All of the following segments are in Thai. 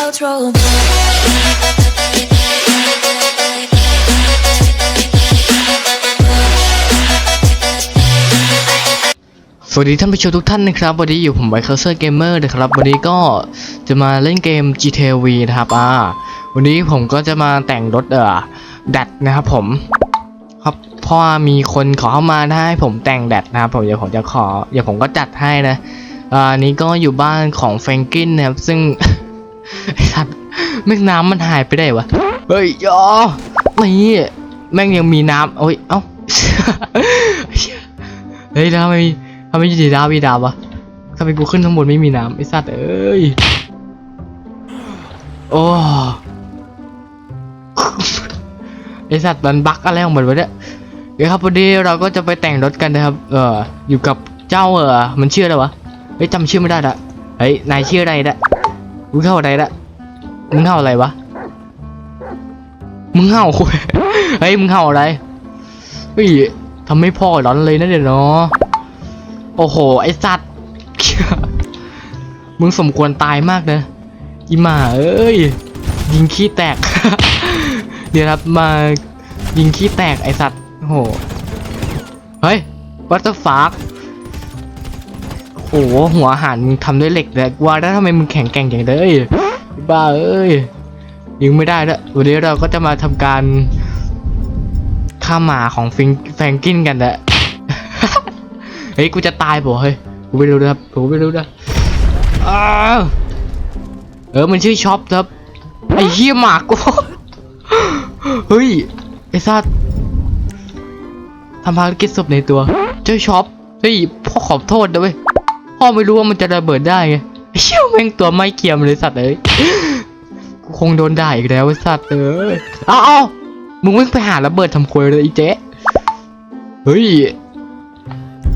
outro. สวัสดีท่านผู้ชมทุกท่านนะครับ วันนี้อยู่ผมไวเคอร์เซอร์เกมเมอร์นะครับ วันนี้ก็จะมาเล่นเกม GTA V นะครับอ่าวันนี้ผมก็จะมาแต่งรถเอ่อดัดนะครับผมครับเพราะว่ามีคนขอเข้ามาให้ผมแต่งแดดนะครับผมเดี๋ยวผมจะขอเดี๋ยวผมก็จัดให้นะอ่านนี้ก็อยู่บ้านของแฟรงกินนะครับซึ่ง ไอ้สัตว์แม่งน้ำมันหายไปได้วะเฮ้ยยอนี่แม่งยังมีน้ำโอ้ยเอ้าเฮ้ยแล้วทำไมทำไมอยู่ดีดาวมีดาววะทำไมกูขึ้นข้างบนไม่มีน้ำไอ้สัตว์เอ้ยโอ้ไอสัตว์มันบั๊กอะไรของมันวะเนี่ยเดี๋ยวครับวันนี้เราก็จะไปแต่งรถกันนะครับ เอออยู่กับเจ้าเออมันชื่ออะไรวะเฮ้ยจำชื่อไม่ได้ละเฮ้ยนายชื่ออะไรละ มึงเข้าอะไรละมึงเข้าอะไรวะ มึงเข้าคุยเฮ้ย มึงเข้าอะไรเฮ้ยทำให้พ่อร้อนเลยนะเดี๋ยวเนาะ โอ้โห ไอสัตว์ มึงสมควรตายมากนะ อีหมาเอ้ย ยิงขี้แตก เดี๋ยวครับมายิงขี้แตกไอสัตว์ โอ้โห เฮ้ยวัตถุฟาก อ้โหหัวอาหารมึงทำด้วยเหล็กเลยว่าแล้วทำไมมึงแข็งแกร่งอย่างเลยบ้าเอ้ยยิงไม่ได้ล้ววันนี้เราก็จะมาทำการฆ่าหมาของฟิงแฟงกินกันนะเฮ้ยกูจะตายป่ะเฮ้ยกูไม่รู้นะครับกูไม่รู้นะอ้าวเออมันชื่อช็อปครับไอ้เหี้ยหมากูเฮ้ยไอ้สัตว์ทำภารกิจศพในตัว เจ้าช็อปเฮ้ยพ่อขอโทษนะเว้ย พ่อไม่รู้ว่ามันจะระเบิดได้ไงเชี่ยแม่งตัวไม่เกียมเลยสัตว์เอ้ยกูคงโดนด่าอีกแล้วสัตว์เอ้ยเอาเอามึงไม่ไปหาระเบิดทำควยเลยไอ้เจ๊เฮ้ย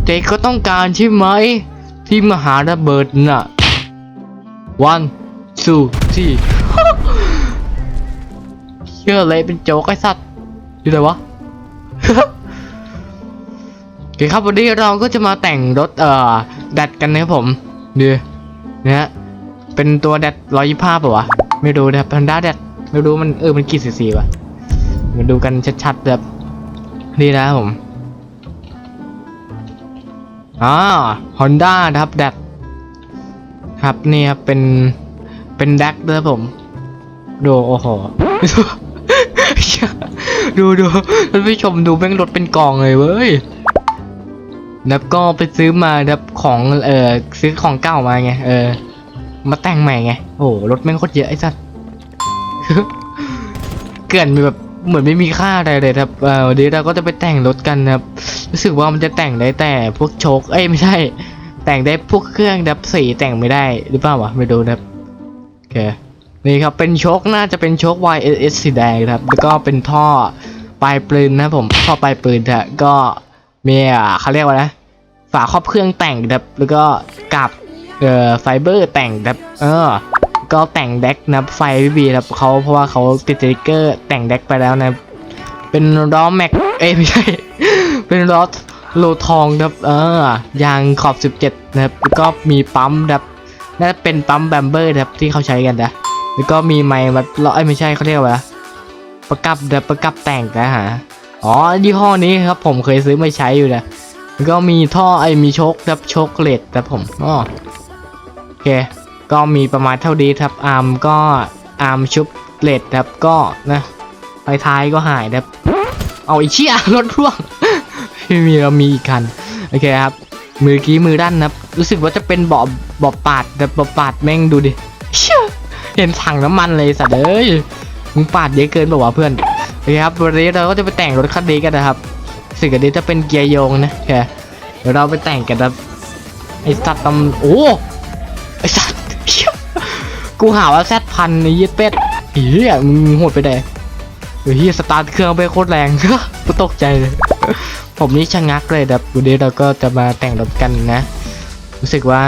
เจ๊ก็ต้องการใช่ไหมที่มาหาระเบิดน่ะ one two three เชื่อเลยเป็นโจ๊กไอ้สัตว์อยู่ไหนวะ เคครับวันนี้เราก็จะมาแต่งรถเอ่อดัดกันนะครับผมดูนะฮะเป็นตัวดัดร้อยยี่ห้าป่ะวะไม่รู้นะครับพันด้าดัดไม่รู้มันเออมันกี่ซีซีวะมาดูกันชัดๆแบบนี่นะครับผมอ่าฮอนด้านะครับดัดครับนี่ครับเป็นเป็นแดกนะครับผมดูโอ้โหดูดูท่านผู้ชมดูแม่งรถเป็นกองเลยเว้ย แล้วก็ไปซื้อมาแบบของเออซื้อของเก่ามาไงเออ มาแต่งใหม่ไงโอ้รถแม่งโคตรเยอะไอ้สัสเกลื่อนแบบเหมือนไม่มีค่าอะไรเลยครับเออวันนี้เราก็จะไปแต่งรถกันนะครับรู้สึกว่ามันจะแต่งได้แต่พวกโชคเอ้ยไม่ใช่ แต่งได้พวกเครื่องดับสีแต่งไม่ได้หรือเปล่าวะไม่รู้นะครับโอเคนี่ครับเป็นโชคน่าจะเป็นโชค YSS สีแดงครับแล้วก็เป็นท่อปลายปืนนะผมท่อปลายปืนฮะก็ มีอะเขาเรียกว่านะฝาครอบเครื่องแต่งครับแล้วก็กับเอ่อไฟเบอร์แต่งครับเออ ก็แต่งแดกนะไฟวิบีครับเขาเพราะว่าเขาติดสติกเกอร์แต่งแดกไปแล้วนะเป็นล้อแม็กเอ้ไม่ใช่ เป็นล้อโลทองครับเออยางขอบ 17นะครับแล้วก็มีปั๊มครับน่าจะเป็นปั๊มแบมเบอร์ครับที่เขาใช้กันนะแล้วก็มีไมค์แบบเอ้ยไม่ใช่เขาเรียกว่าประกับแบบประกับแต่งนะฮะ อ๋อยี่ห้อนี้ครับผมเคยซื้อมาใช้อยู่นะก็มีท่อไอ้มีชคครับชคเลตครับผมอ๋อโอเค ก็มีประมาณเท่านี้ครับอาร์มก็อาร์มชุบเลตครับก็นะไปท้ายก็หายครับเอาไอ้เชี่ยรถพ่วงไม่มีเรามีอีกคันโอเคครับ มือกี้มือด้านนะครับรู้สึกว่าจะเป็นเบาะเบาะปาดแต่เบาะปาดแม่งดูดิเชี่ยเห็นถังน้ำมันเลยสัตว์เอ้ยมึงปาดเยอะเกินเปล่าเพื่อน โอเคครับวันนี้เราก็จะไปแต่งรถคันนี้กันนะครับสิ่งอันนี้จะเป็นเกียร์โยงนะโอเคเดี๋ยวเราไปแต่งกันครับไอสัตว์ตำโอ้ไอสัตว์กูหาว่าแซดพันไอ้เหี้ยเป็ดเฮียมึงโหดไปได้เฮ้ยเหี้ยสตาร์ทเครื่องไปโคตรแรงกูตกใจเลยผมนี่ชะงักเลยครับวันนี้เราก็จะมาแต่งรถกันนะ รู้สึกว่า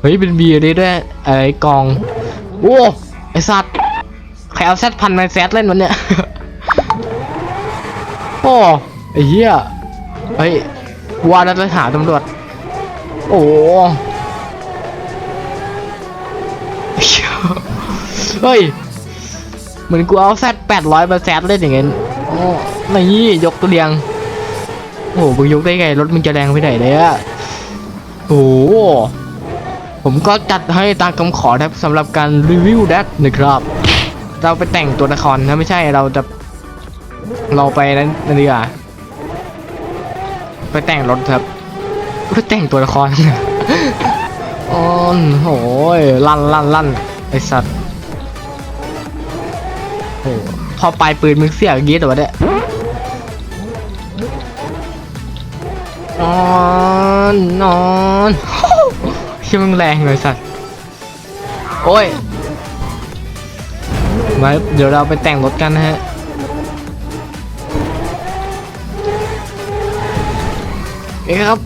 เฮ้ยเป็นเบียร์ได้ด้วยไอกองโอ้ไอสัตว์ ใครเอาแซดพันมาแซดเล่นวันเนี้ยโอ้ไอ้เหี้ยเฮ้ยว่าแล้วจะหาตำรวจ โอ้เฮ้ย เหมือนกูเอาแซดแปดร้อยมาแซดเล่นอย่างเงี้ยโอ้นี่ยกตัวเรียง โอ้โหมึงยกได้ไง รถมึงจะแรงไปไหนเลยอะโอ้ผมก็จัดให้ตามคำขอครับสำหรับการรีวิวแดดนะครับ เราไปแต่งตัวละครนะไม่ใช่เราจะเราไปนั้นนั่นดีกว่าไปแต่งรถครับไปแต่งตัวละครอ๋อโหยลั่นลั่นลั่นไอสัตว์โอ้พอปลายปืนมึงเสียอย่างงี้แต่ว่าเนี่ยนอนนอนชื่อมึงแรงเลยสัตว์โอ้ย มาเดี๋ยวเราไปแต่งรถกันนะฮะโอเคครับ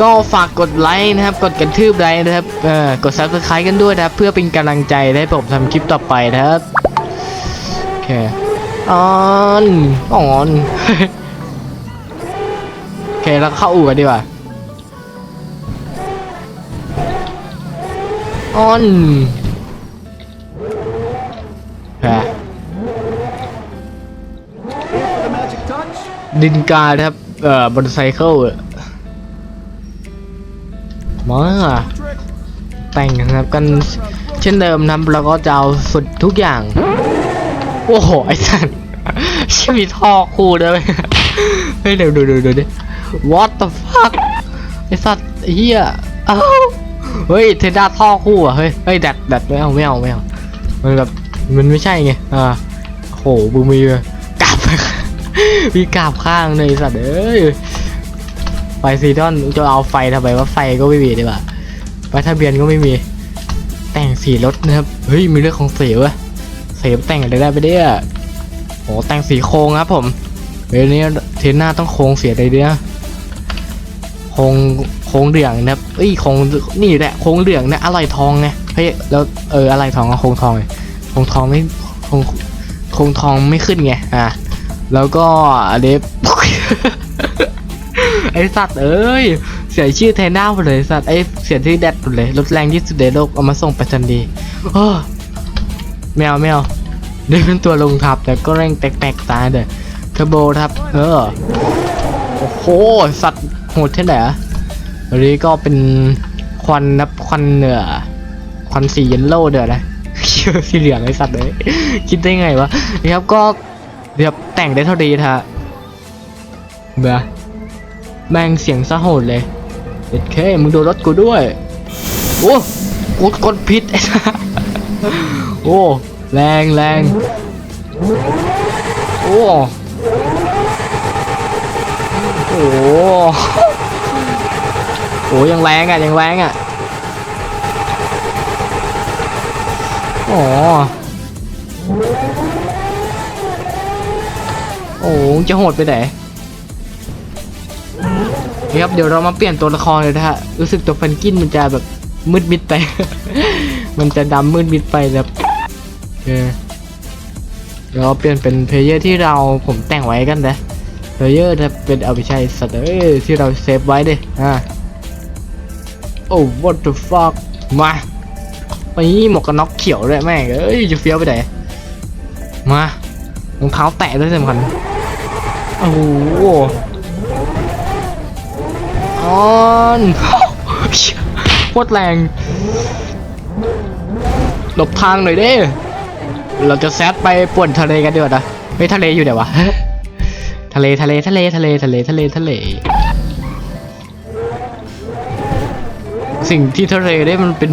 ก็ฝากกดไลค์นะครับ กดกระทืบไลค์นะครับเอ่อกด subscribe กันด้วยนะครับ เพื่อเป็นกำลังใจให้ผมทำคลิปต่อไปนะครับโอเคออนออนโอเคแล้วเข้าอู่กันดีกว่าออน ดินกานะครับ เอ่อบนไซเคิลมาแต่งนะครับกันเช่นเดิมนะครับแล้วก็จะเอาสุดทุกอย่าง โอ้โห ไอ้สัตว์ชิมีท่อคู่ด้วยเวยเฮ้ยเดี๋ยวดูดูดูดิ what the fuck ไอ้สัตว์เฮียอ้าวเฮ้ยเทด้าท่อคู่อะเฮ้ยเฮ้ยดัดดัดไม่เอาไม่เอาไม่เอามันแบบมันไม่ใช่ไงอ่าโหบูมีกราบ มีกราบข้างเลยสัตว์เอ้ยไฟซีดอนจะเอาไฟทำไมว่าไฟก็ไม่มีดีกว่าป้ายทะเบียนก็ไม่มี แต่งสีรถนะครับ เฮ้ย มีเรื่องของสีเวะสีแต่งอะไรได้ไปเนี่ยโอ้แต่งสีโครงครับผมเดี๋ยวนี้เทนหน้าต้องโครงเสียอะไรเนี่ยโครงโครงเหลืองนะครับเอ้ยโครงนี่แหละโครงเหลืองนะอร่อยทองไงเฮ้ยแล้วเอออะไรทองกับโครงทองไงโครงทองไม่โครงโครงทองไม่ขึ้นไงอะ แล้วก็อันนี้ไอสัตว์เอ้ย เสียชื่อแทนหน้าหมดเลยสัตว์ไอเสียชื่อแดดหมดเลยรถแรงที่สุดในโลกเอามาส่งไปทันทีโอ้แมวแมวนี่เป็นตัวลงทับแต่ก็แรงแตกๆตายเลยเทอร์โบทับ เออโอ้โหสัตว์โหดเท่ไหนอะวันนี้ก็เป็นควันนับควันเหนือควันสีเยลโล่เดือดนะเชื่อสีเหลืองไอสัตว์เลยคิดได้ไงวะนี่ครับก็ เดี๋ยวแต่งได้เท่าดีท่ะเบื่อแม่งเสียงซะโหดเลยเด็ดเคมึงโดนรถกูด้วย โอ้กูกดผิดไอ้สัสโอ้ แรงแรงโอ้ โอ้โหยังแรงอะ ยังแรงอะโอ้ โอ้จะโหดไปไหนครับเดี๋ยวเรามาเปลี่ยนตัวละครเลยนะฮะรู้สึกตัวฟันกินมันจะแบบมืดมิดไป มันจะดำมืดมิดไปแบบเดี๋ยวเราเปลี่ยนเป็นเพลเยอร์ที่เราผมแต่งไว้กันนะเพลเยอร์จะเป็นเอาไปใช้สัตว์ที่เราเซฟไว้ดิอ่าโอ้ what the fuck มาไปหมวกกันน็อกเขียวด้วยแม่งเอ้ยจะเฟี้ยวไปไหนมารองเท้าแตะด้วยสำคัญ โอ้โหออนโคตรแรง หลบทางหน่อยเด้ เราจะแซดไปป่วนทะเลกันดีกว่านะไม่ทะเลอยู่ไหนวะ ทะเลทะเลทะเลทะเลทะเลทะเลทะเล สิ่งที่ทะเลได้มันเป็น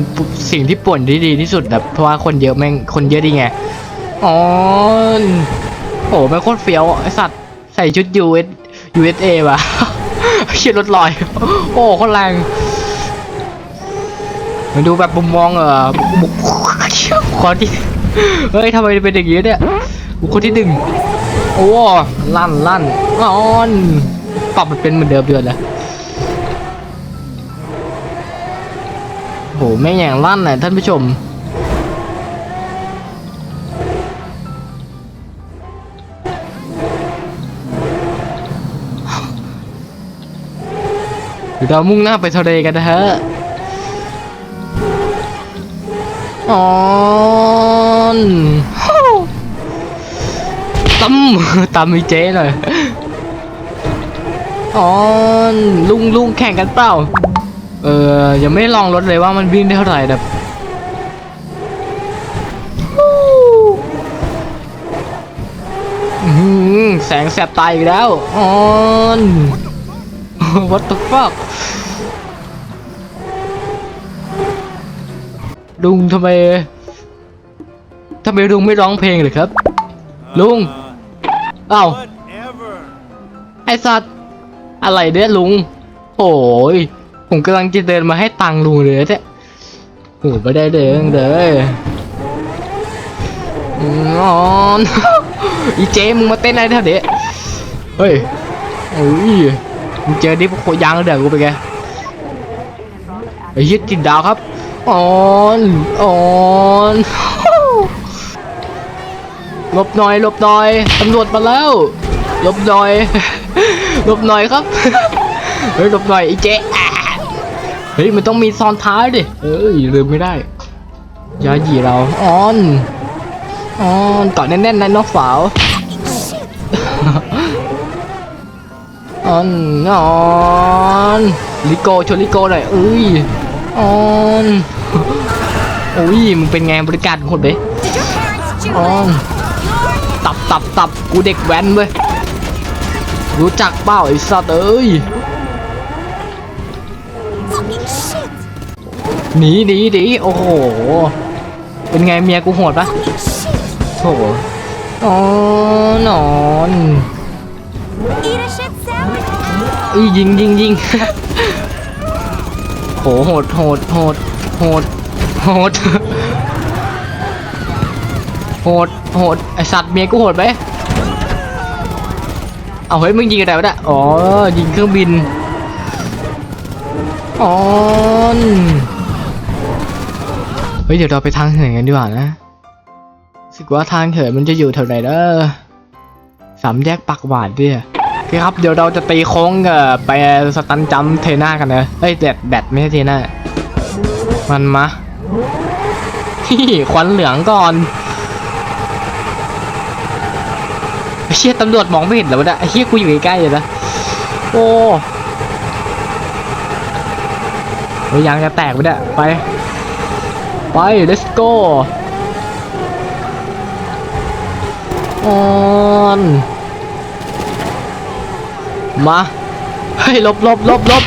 สิ่งที่ป่วนที่ดีที่สุดแบบเพราะว่าคนเยอะแม่งคนเยอะดีไงอ๋อโอ้แม่งโคตรเฟี้ยวไอสัตว์ ใส่ชุด US USA ว่ะเชียนรถลอย โอ้โคนแรงมาดูแบบมุมมองเออบุกคนที่เฮ้ยทำไมเป็นอย่างนี้เนี่ยบุคคลที่หนึ่งโอ้ลั่นลั่นอ่อนปรับมันเป็นเหมือนเดิมเดือนเลยโหแม่งอย่างลั่นน่ะท่านผู้ชม เดี๋ยวเรามุ่งหน้าไปทะเลกันนะฮะออนตั้มตามมีเจ๊หน่อยออนลุงลุงแข่งกันเปล่า เออยังไม่ได้ลองรถเลยว่ามันวิ่งได้เท่าไหร่แบบอื้อหือแสงแสบตาอีกแล้วออน What the fuck ลุงทำไมทำไมลุงไม่ร้องเพลงเลยครับ ลุงอ้าว Whatever. ไอสัตว์อะไรเนี่ยลุง โอ้ยผมกำลังจะเดินมาให้ตังค์ลุงเลยเนี่ยโอ้ไม่ได้เดินเลยอืมนอนอีเจมึงมาเต้นอะไรเท่าเด็เฮ้ยโอ้ย มึงเจอดิพวกยางเดือดกูไปนไงไอ้ยึดจินดาวครับออนออนหลบหน่อยหลบหน่อยตำรวจมาแล้วหลบหน่อยหลบหน่อยครับเฮ้ยหลบหน่อยไอ้เจ๊เฮ้ยมันต้องมีซ้อนท้ายดิเอ้ยลืมไม่ได้ยาหยีเราออนออนเกาะแน่นๆนะน้องสาว ออนออนลิโกชนลิโกหน่อยเอ้ยออนโอ้ยมึงเป็นไงบริการโหดเลย Did your parents do ออนตับตับตับกูเด็กแว้นเว้ยรู้จักเปล่าไอ้สัตว์เอ้ยหนีหนีหนีโอ้โห เป็นไงเมียกูโหดปะ Fucking shit! โถอ๋อนอน อียิงยิงยิงโหโหดโหดโหดโหดโหดโหดโหดไอสัตว์เมียกูโหดไหมเอาเฮ้ยมึงยิงอะไรวะเนี่ยอ๋อยิงเครื่องบินอ๋อนเฮ้ยเดี๋ยวเราไปทางเหินกันดีกว่านะสึกว่าทางเหินมันจะอยู่แถวไหนเด้อสามแยกปักหวานเนี่ย อเคครับเดี๋ยวเราจะตีโค้งไปสตันจัมเทน่ากันนะเฮ้ยแบตแบตไม่ใช่เทน่ามันมาที่ควันเหลืองก่อนเชี่ยตำรวจมองไม่เห็นเหรอวะเนี่ยเชี่ยกูอยู่ใกล้ๆเลยนะโอ้ยยางจะแตกไปเนี่ยไป ไป let's go ออ มาเฮ้ยลบลบลบลบ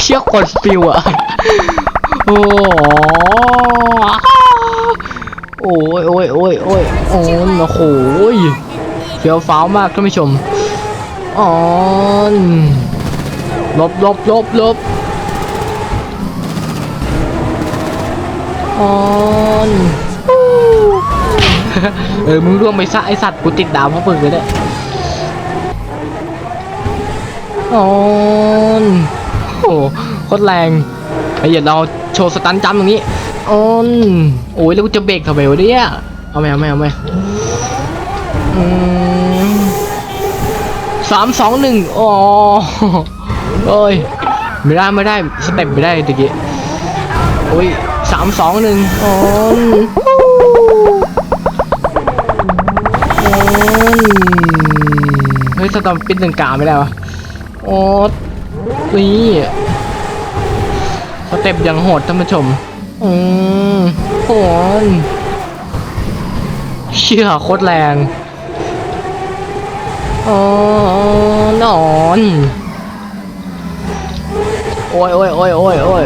เชี่ยคนฟิวอะโอ้โหโอ้ยโอ้ยโอ้ยโอ้ยโอ้ยโอ้โหเฟี้ยวฟ้าวมากท่านผู้ชมออนลบลบลบลบออนเออมึงร่วงไปซะไอสัตว์กูติดดาวเพราะมึงเลยเนี่ย ออนโอ้โหโคตรแรงไอ้เหี้ยเราโชว์สตันจัมตรงนี้ออนโอ้ยแล้วกูจะเบรกทำไมวะเนี่ยเอาไหมเอาไหมเอาไหมสามสองหนึ่งอ๋อเอ้ยไม่ได้ไม่ได้สเต็ปไม่ได้ตะกี้โอ้ยสามสองหนึ่งออนออนเฮ้ยสตอมปิดหนึ่งกาไม่ได้วะ โอ้นี่สเต็ปยังโหดท่านผู้ชม อืมโหนเชื่อโคตรแรงอ๋อนอน โอ้ยโอ้ยโอ้ยโอ้ยโอ้ย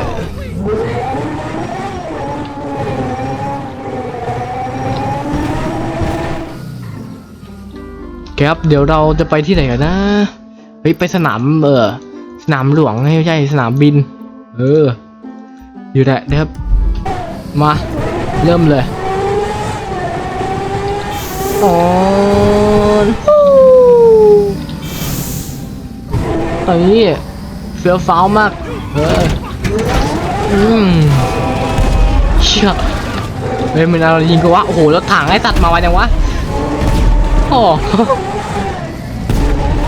ครับเดี๋ยวเราจะไปที่ไหนกันนะ เฮ้ยไปสนามเออสนามหลวงไม่ใช่สนามบิน เออ อยู่แหละนะครับ มา เริ่มเลยออนตอนนี้เฟี้ยวฟ้าวมาก เออ อืมเชี่ยเฮ้ยมันอะไรยิงกูวะโอ้โห รถถังไอ้ตัดมาไวจังวะ โอ้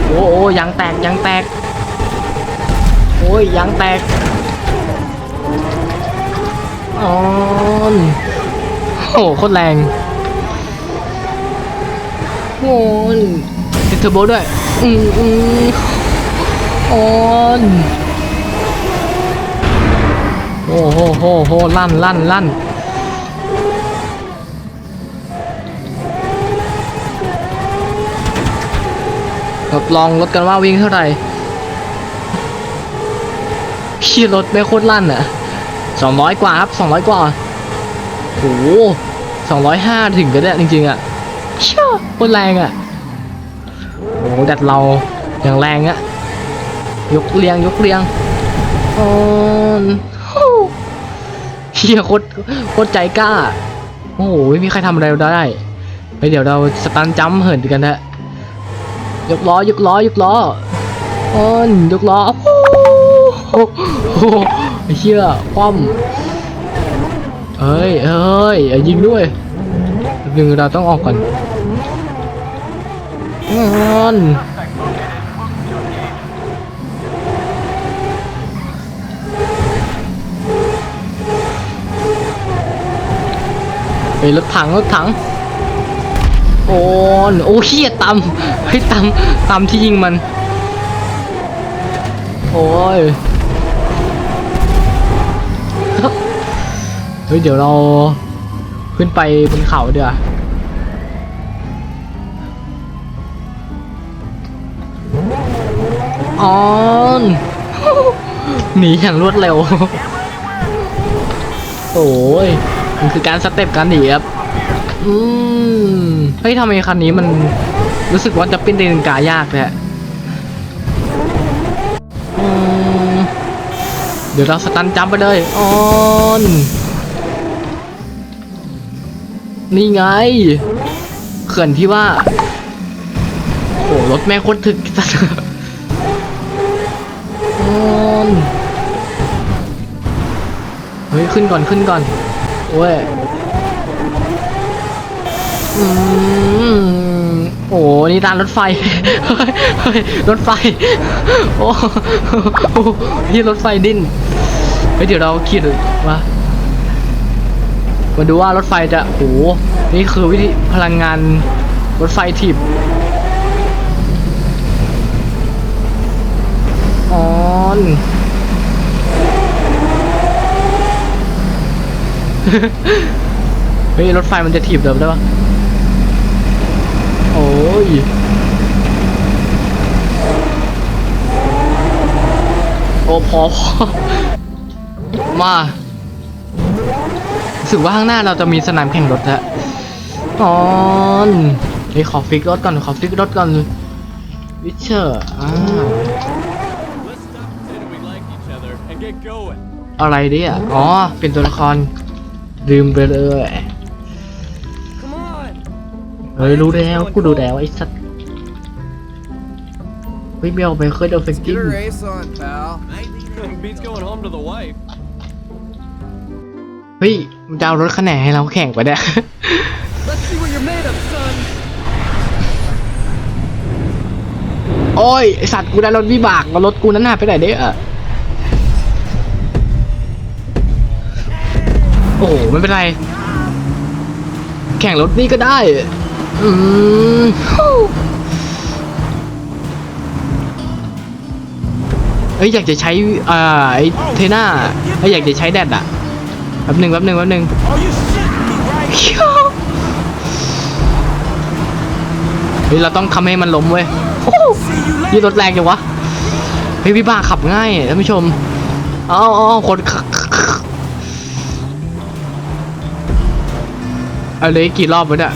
โอ้โอ้ยางแตกยางแตก โอ้ยยางแตกอออนโอ้โหโคตรแรงโอนติดเทอร์โบด้วย อืมอืมออนโอ้โหโหโหลั่นลั่นลั่น ทดลองรถกันว่าวิ่งเท่าไหร่ขี่รถไม่โคตรลั่นอะสองร้อยกว่าครับสองร้อยกว่าโอ้โหสองร้อยห้าถึงก็ได้จริงๆอะเชื่อโคตรแรงอะโอ้ดัดเราอย่างแรงอะยกเรียงยกเรียงออนฮู้เฮียโคตรโคตรใจกล้า โอ้โหไม่มีใครทำอะไรเราได้ไปเดี๋ยวเราสตันจัมเหินกันเถอะ ยกล้อยกล้อยกล้อออนยกล้อโอ้โหไอ้เชี่ยคว่ำเอ้ยเอ้ยอย่ายิงด้วยหนึ่งเราต้องออกก่อนงอนเฮ้ยรถถังรถถัง โอนโอ้เฮียตำเฮ้ยตำตำที่ยิงมัน โอ้ยเฮ้ยเดี๋ยวเราขึ้นไปบนเขาเดี๋ยวออนหนีอย่างรวดเร็ว โอ้ยมันคือการสเต็ปการหนีครับ อืมเฮ้ยทำไมคันนี้มันรู้สึกว่าจะเป็นเดนกายากเลยอะเดี๋ยวเราสตันจัมไปเลยออนนี่ไง เขื่อนที่ว่า โอ้รถแม่โคตรถึกออนเฮ้ย ขึ้นก่อนขึ้นก่อน โอ้ย อืมโอ้นี่ตานรถไฟเฮ้ยเฮ้ยรถไฟ โอ้โหนี่รถไฟดิ้นเฮ้ยเดี๋ยวเราคิดว่ามาดูว่ารถไฟจะโอ้โหนี่คือวิธีพลังงานรถไฟถีบออนเฮ้ยรถไฟมันจะถีบเดิมได้ปะ ยโอ้พอพอมารู้สึกว่าข้างหน้าเราจะมีสนามแข่งรถแล้วออนเฮ้ยขอฟิกรถก่อนขอฟิกรถก่อนวิเชอร์อ่า Let's stop pretending we like each other and get going. อะไรเนี่ยอ๋อเป็นตัวละครลืมไปเลย Come on. เฮ้ยรู้แล้วกูดูแล้วไอ้สัตว์เฮ้ยไม่เอาไปเคยโดนเฟกกิ้ง race on, pal. Beats going home to the wife. เฮ้ยมันจะเอารถคันไหนให้เราแข่งไปะเนี่ย Let's see what you're made of, son. โอ้ยไอสัตว์กูได้รถวิบากมารถกูนั้นหายไปไหนเด้อโอ้โหไม่เป็นไร แข่งรถนี่ก็ได้ อืมเอ้ยอยากจะใช้อ่าไอเทน่าเอ้ยอยากจะใช้แดดอะแป๊บหนึ่งแป๊บหนึ่งแป๊บหนึ่งเฮ้ยเราต้องทำให้มันล้มเว้ยโอ้โหนี่รถแรงจังวะเฮ้ยพี่บ้าขับง่ายท่านผู้ชมเอาเอาเอคนอาเลยกี่รอบวะเนี่ย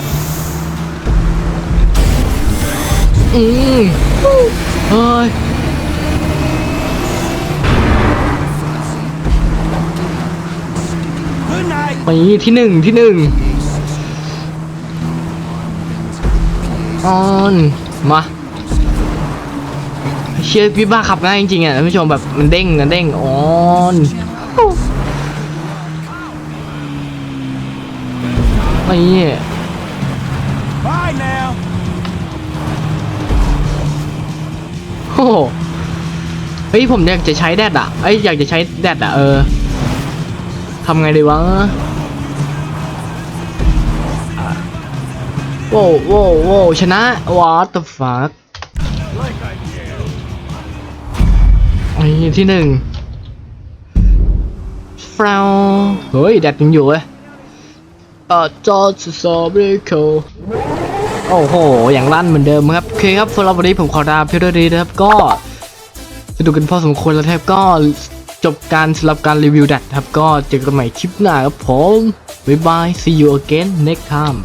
อืมเฮ้ยไปที่หนึ่งที่หนึ่งออนมาเชียร์พี่บ้าขับง่ายจริงๆอะท่านผู้ชมแบบมันเด้งมันเด้งออนไอ้ โอ้โหเฮ้ยผมอยากจะใช้แดดอะเอ้ยอยากจะใช้แดดอะเออทำไงดีวะโว้วโว้วโว้ชนะ what the fuck ไอ้ที่หนึ่งฟราวเฮ้ยแดดยังอยู่เว้ยอ่อจอร์จซอเบรโค โอ้โห อย่างลั่นเหมือนเดิมครับ โอเคครับสำหรับวันนี้ผมขอลาเพียงเท่านี้นะครับ ก็สนุกกันพอสมควรแล้วแทบก็จบการสำหรับการรีวิวดัดครับ ก็เจอกันใหม่คลิปหน้าครับผม บ๊ายบาย see you again next time